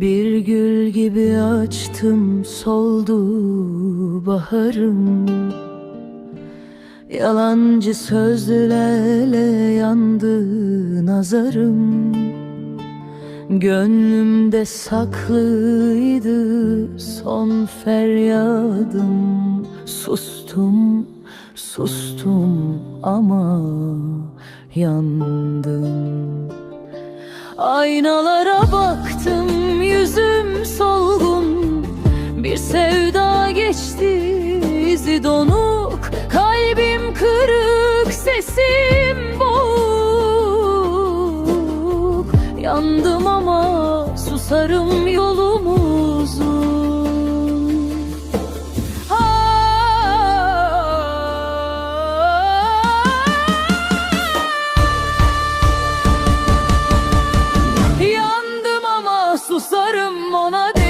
gül gibi açtım soldu baharım. Yalancı sözlerle yandı nazarım. Gönlümde saklıydı son feryadım Sustum, sustum ama yandım. Aynalara baktım izi donuk Kalbim kırık sesim boğuk Yandım ama susarım yolumuzun Yandım ama susarım ona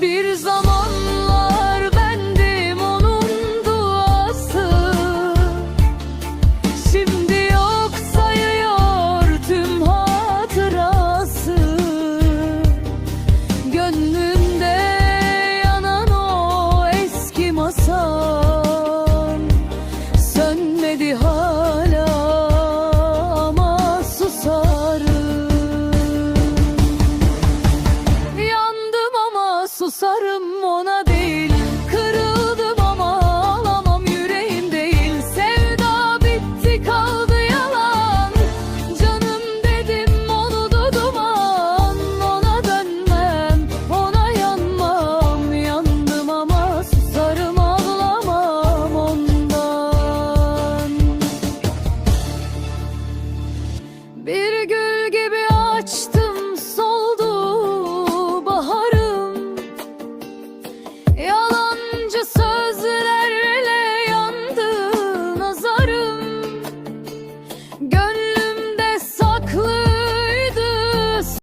Bir zamanlar bendim onun duası. Şimdi yok sayıyor hatırası. Gönlümde yanan o eski masal. Sönmedi hala